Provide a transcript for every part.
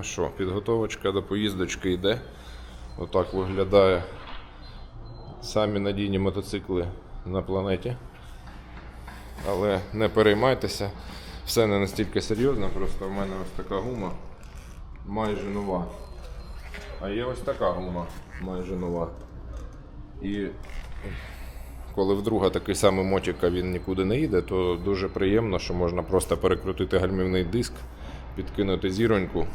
Ну що, підготовочка до поїздочки йде. Отак виглядає самі надійні мотоцикли на планеті. Але не переймайтеся, все не настільки серйозно, просто в мене ось така гума майже нова. А є ось така гума майже нова. І коли вдруге такий самий мотик, а він нікуди не їде, то дуже приємно, що можна просто перекрутити гальмівний диск, підкинути зіроньку,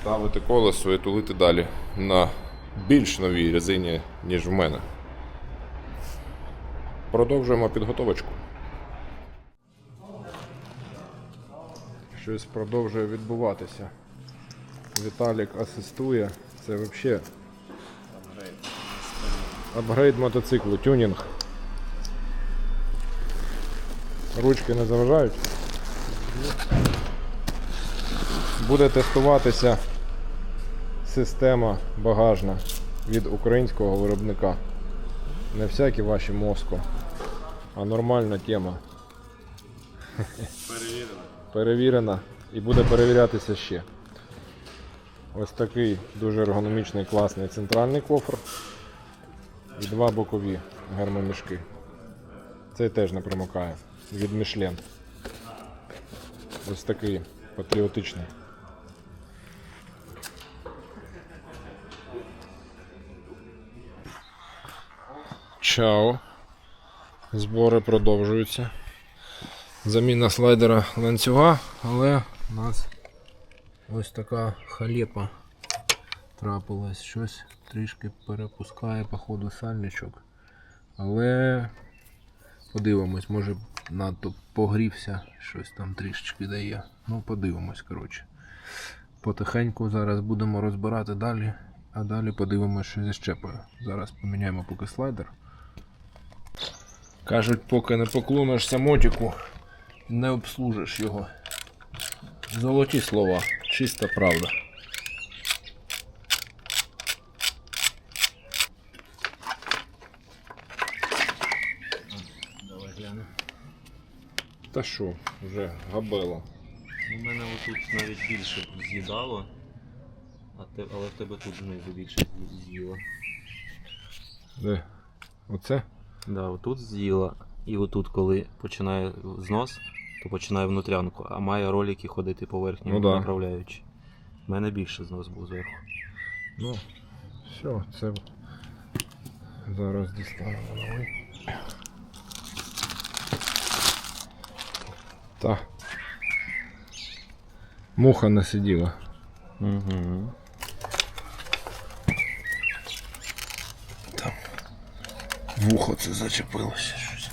ставити колесо і тулити далі на більш новій резині, ніж в мене. Продовжуємо підготовочку. Щось продовжує відбуватися. Віталік асистує. Це взагалі апгрейд мотоциклу, тюнінг. Ручки не заважають. Буде тестуватися система багажна від українського виробника. Не всякі ваші мозку, а нормальна тема. Перевірено. Перевірена і буде перевірятися ще. Ось такий дуже ергономічний класний центральний кофр і два бокові гермомішки. Цей теж не промокає від Michelin. Ось такий патріотичний. Чао. Збори продовжуються. Заміна слайдера ланцюга, але у нас ось така халепа трапилась. Щось трішки перепускає, походу, сальничок. Але подивимось, може надто погрівся, щось там трішечки дає. Ну, подивимось, коротше. Потихеньку зараз будемо розбирати далі, а далі подивимось, що зі щепою. Зараз поміняємо поки слайдер. Кажуть, поки не поклонишся мотику, не обслужиш його. Золоті слова, чиста правда. Та що, вже габело. У мене отут навіть більше з'їдало, але в тебе тут знизу більше з'ї- з'їло. Де? Оце? Да, отут з'їла, і отут, коли починає знос, то починає внутрянку, а має ролики ходити по верхньому Ну да. направляючи. У мене більше знос був зверху. Ну, все, це зараз дістанемо Та. Муха не сиділа. Угу. Вухо це зачепилося щось.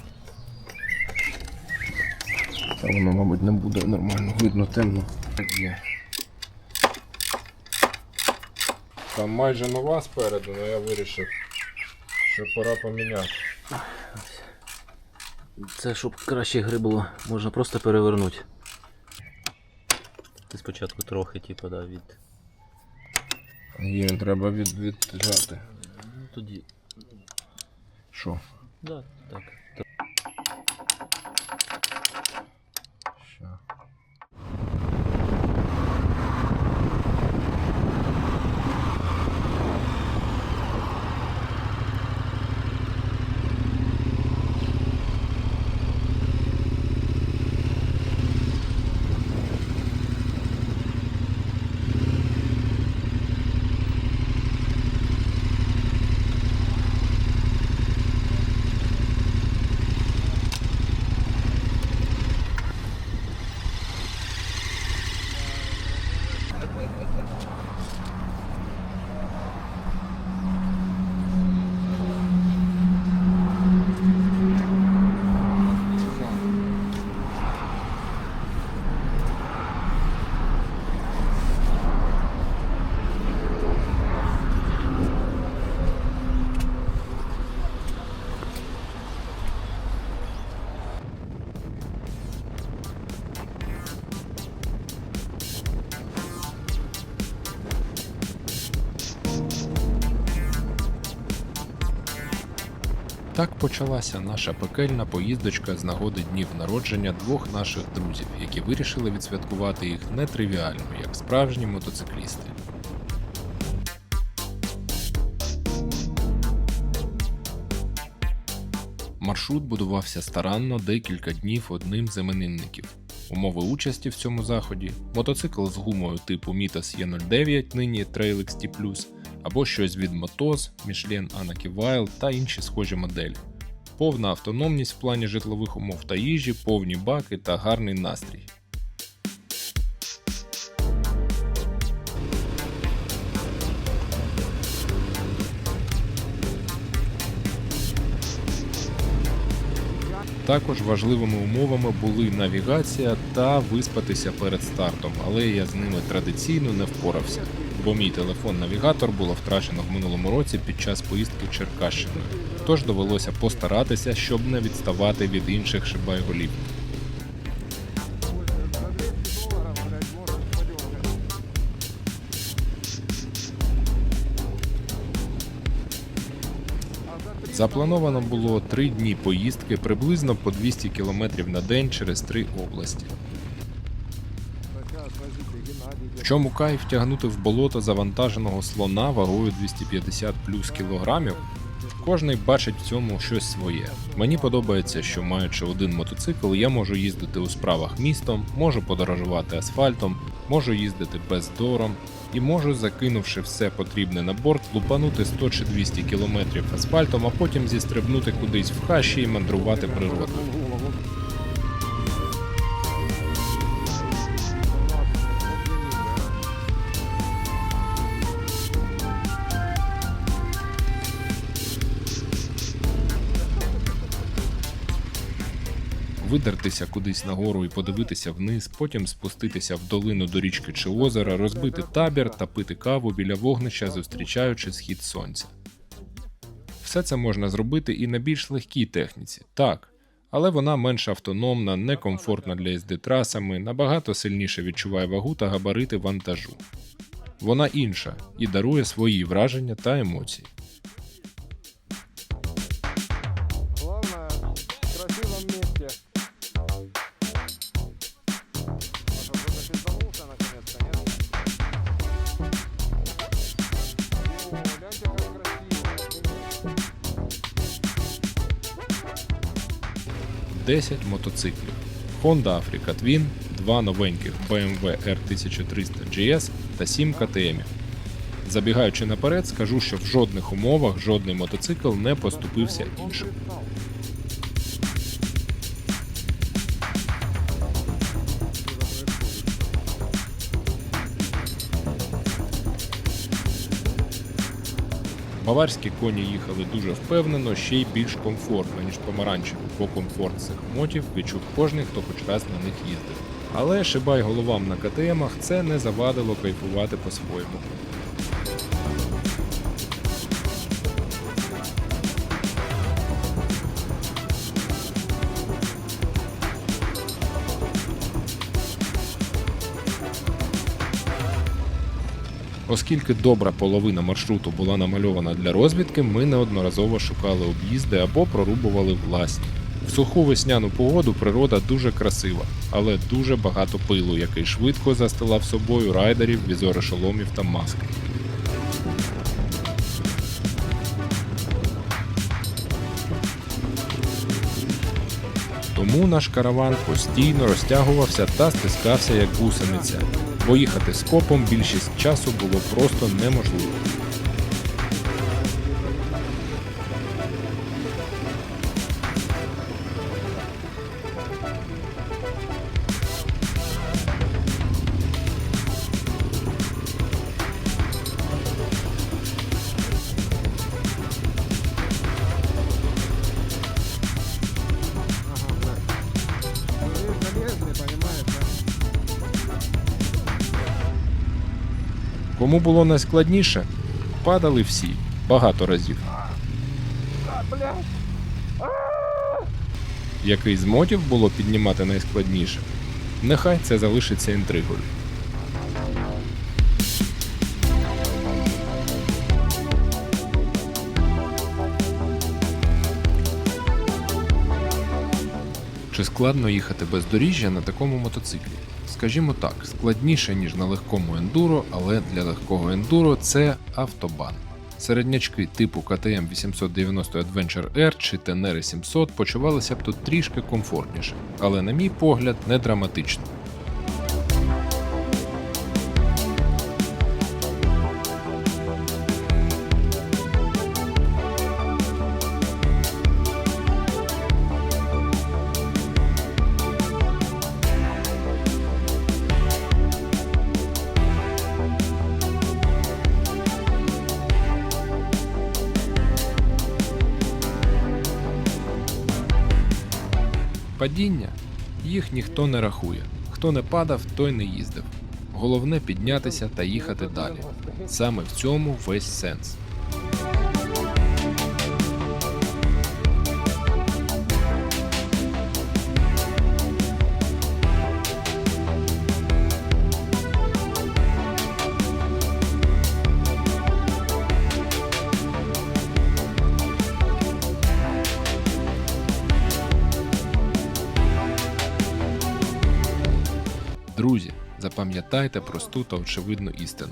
Та воно, мабуть, не буде нормально видно темно. Так є. Там майже нова спереду, але я вирішив, що пора поміняти. Це щоб краще гри було, можна просто перевернути. Ти спочатку трохи, типу, да, від. Її треба від, віджати. Ну тоді. Що? Да, так. Так почалася наша пекельна поїздочка з нагоди днів народження двох наших друзів, які вирішили відсвяткувати їх нетривіально, як справжні мотоциклісти. Маршрут будувався старанно декілька днів одним з іменинників. Умови участі в цьому заході мотоцикл з гумою типу Mitas E09, нині Trail XT+, або щось від Motos, Michelin Anaki Wild та інші схожі моделі. Повна автономність в плані житлових умов та їжі, повні баки та гарний настрій. Також важливими умовами були навігація та виспатися перед стартом, але я з ними традиційно не впорався, бо мій телефон-навігатор було втрачено в минулому році під час поїздки Черкащиною. Тож довелося постаратися, щоб не відставати від інших шибайголів. Заплановано було три дні поїздки приблизно по 200 км на день через три області. В чому кайф тягнути в болото завантаженого слона вагою 250 плюс кілограмів? Кожний бачить в цьому щось своє. Мені подобається, що маючи один мотоцикл, я можу їздити у справах містом, можу подорожувати асфальтом, можу їздити бездором і можу, закинувши все потрібне на борт, лупанути 100 чи 200 кілометрів асфальтом, а потім зістрибнути кудись в хащі і мандрувати природою. Видертися кудись нагору і подивитися вниз, потім спуститися в долину до річки чи озера, розбити табір та пити каву біля вогнища, зустрічаючи схід сонця. Все це можна зробити і на більш легкій техніці, так, але вона менш автономна, некомфортна для їзди трасами, набагато сильніше відчуває вагу та габарити вантажу. Вона інша і дарує свої враження та емоції. 10 мотоциклів. Honda Africa Twin, два новеньких BMW R1300 GS та 7 KTM. Забігаючи наперед, скажу, що в жодних умовах жодний мотоцикл не поступився іншим. Баварські коні їхали дуже впевнено, ще й більш комфортно, ніж помаранчеві, бо комфорт цих мотів відчув кожний, хто хоч раз на них їздив. Але шибай головам на КТМах це не завадило кайфувати по-своєму. Оскільки добра половина маршруту була намальована для розвідки, ми неодноразово шукали об'їзди або прорубували власні. В суху весняну погоду природа дуже красива, але дуже багато пилу, який швидко застилав собою райдерів, візори шоломів та маски. Тому наш караван постійно розтягувався та стискався як гусениця, бо їхати скопом більшість часу було просто неможливо. Кому було найскладніше, падали всі багато разів. Який з мотів було піднімати найскладніше? Нехай це залишиться інтригою. Чи складно їхати бездоріжжя на такому мотоциклі? Скажімо так, складніше, ніж на легкому ендуро, але для легкого ендуро це автобан. Середнячки типу KTM 890 Adventure R чи Tenere 700 почувалися б тут трішки комфортніше, але на мій погляд не драматично. Падіння їх ніхто не рахує. Хто не падав, той не їздив. Головне піднятися та їхати далі. Саме в цьому весь сенс. Запам'ятайте просту та очевидну істину: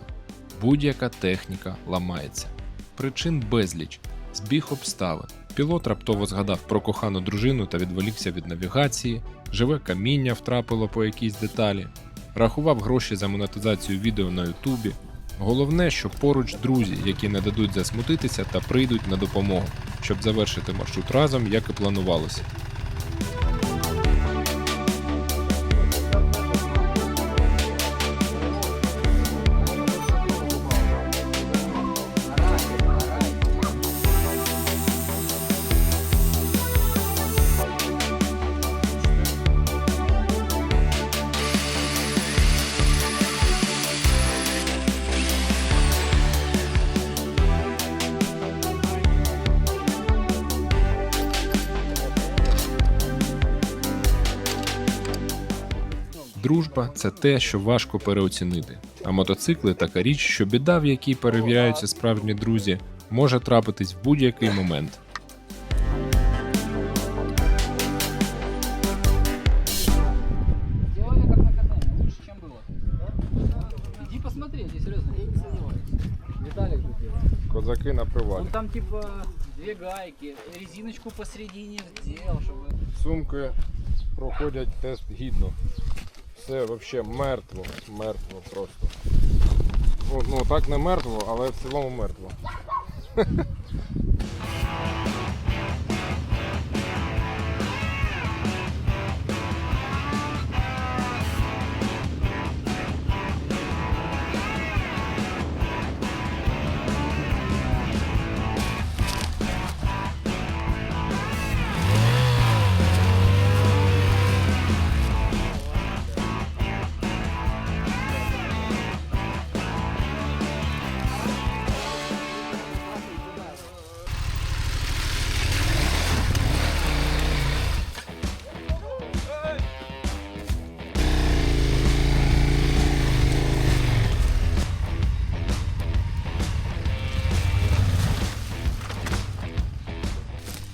будь-яка техніка ламається. Причин безліч, збіг обставин. Пілот раптово згадав про кохану дружину та відволікся від навігації, живе каміння втрапило по якійсь деталі, рахував гроші за монетизацію відео на Ютубі. Головне, що поруч друзі, які не дадуть засмутитися та прийдуть на допомогу, щоб завершити маршрут разом, як і планувалося. Це те, що важко переоцінити. А мотоцикли така річ, що біда, в якій перевіряються справжні друзі, може трапитись в будь-який момент. Козаки на привалі. Там типа две гайки, резиночку посередине сделал, чтобы... Сумки проходять тест гідно. Все взагалі мертво, мертво просто. Ну, ну так не мертво, але в цілому мертво.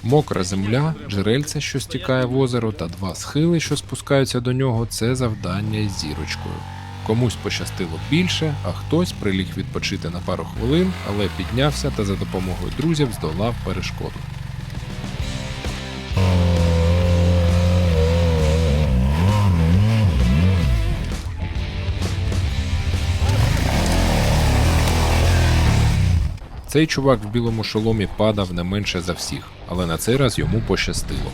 Мокра земля, джерельце, що стікає в озеро, та два схили, що спускаються до нього, це завдання із зірочкою. Комусь пощастило більше, а хтось приліг відпочити на пару хвилин, але піднявся та за допомогою друзів здолав перешкоду. Цей чувак в білому шоломі падав не менше за всіх, але на цей раз йому пощастило.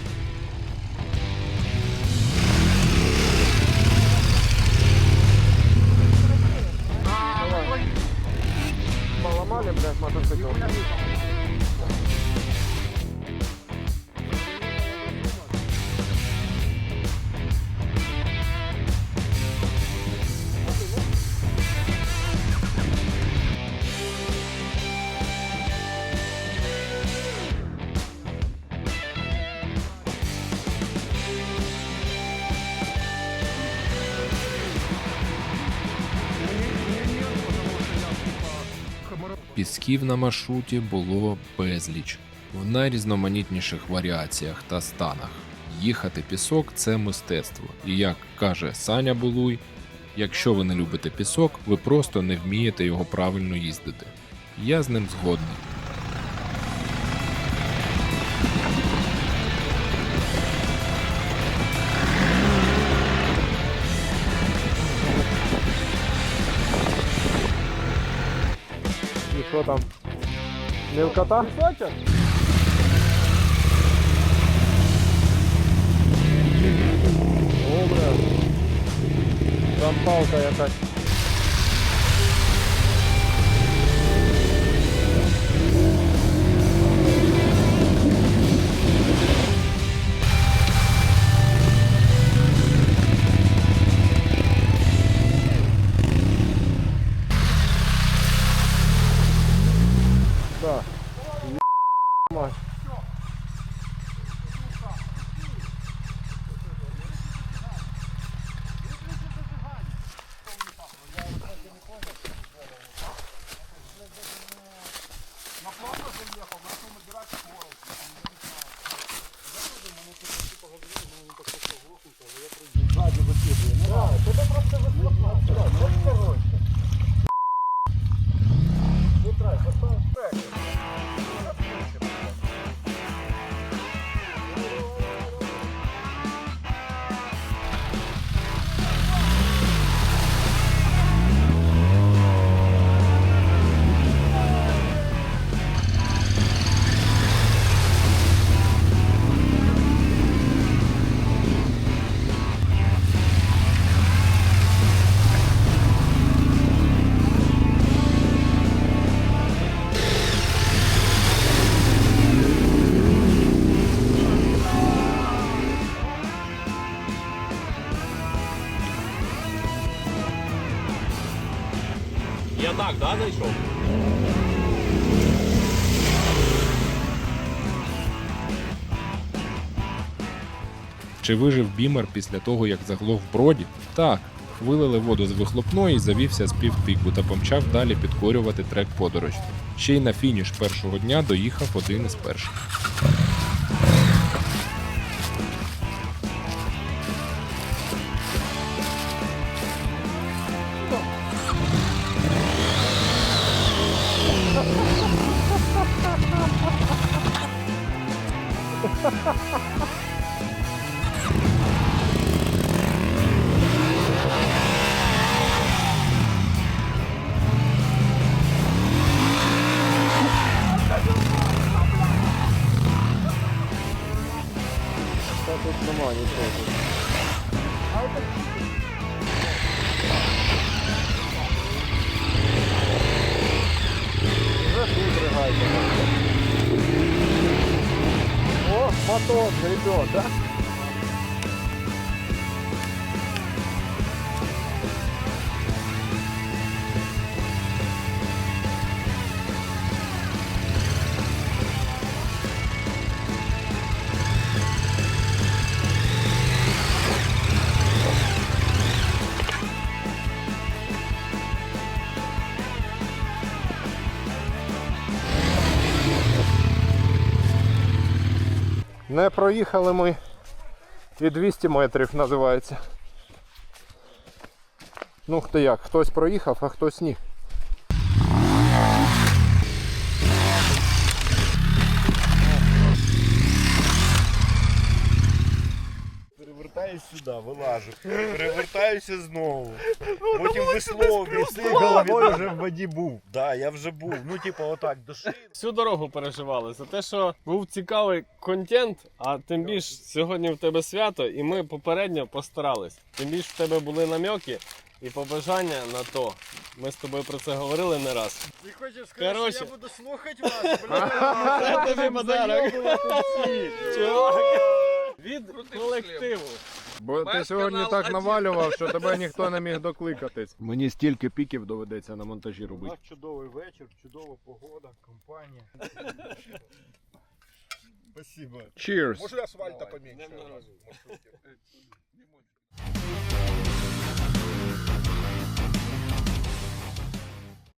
Пісків на маршруті було безліч в найрізноманітніших варіаціях та станах. Їхати пісок це мистецтво. І як каже Саня Булуй, якщо ви не любите пісок, ви просто не вмієте його правильно їздити. Я з ним згодний. І що там? Мілкота? Пісочок? О, бля. Там палка якась. Чи вижив бімер після того, як заглох в броді? Так. Вилили воду з вихлопної, завівся з півтику та помчав далі підкорювати трек подорож. Ще й на фініш першого дня доїхав один із перших. Та тут нема нічого. Вже тут ригайте. О, мотор гребет, Не проїхали ми і 200 метрів називається. Ну хто як, хтось проїхав, а хтось ні. Перевертаюсь сюди, вилажу. Перевертаюся знову. Потім весловлюсь. Ти головою вже в воді був. Да, я вже був. Ну, типу, отак до шиї. всю дорогу переживали за те, що був цікавий контент, а тим більш сьогодні в тебе свято, і ми попередньо постарались. Тим більш в тебе були намеки і побажання на то. Ми з тобою про це говорили не раз. Ти хочеш Короче. я буду слухати вас, Це тобі подарок. Чувак. Від колективу. Бо ти сьогодні так навалював, що тебе ніхто не міг докликатись. Мені стільки піків доведеться на монтажі У робити. нас чудовий вечір, чудова погода, компанія. Спасибо. Cheers! Може асфальта поменьше?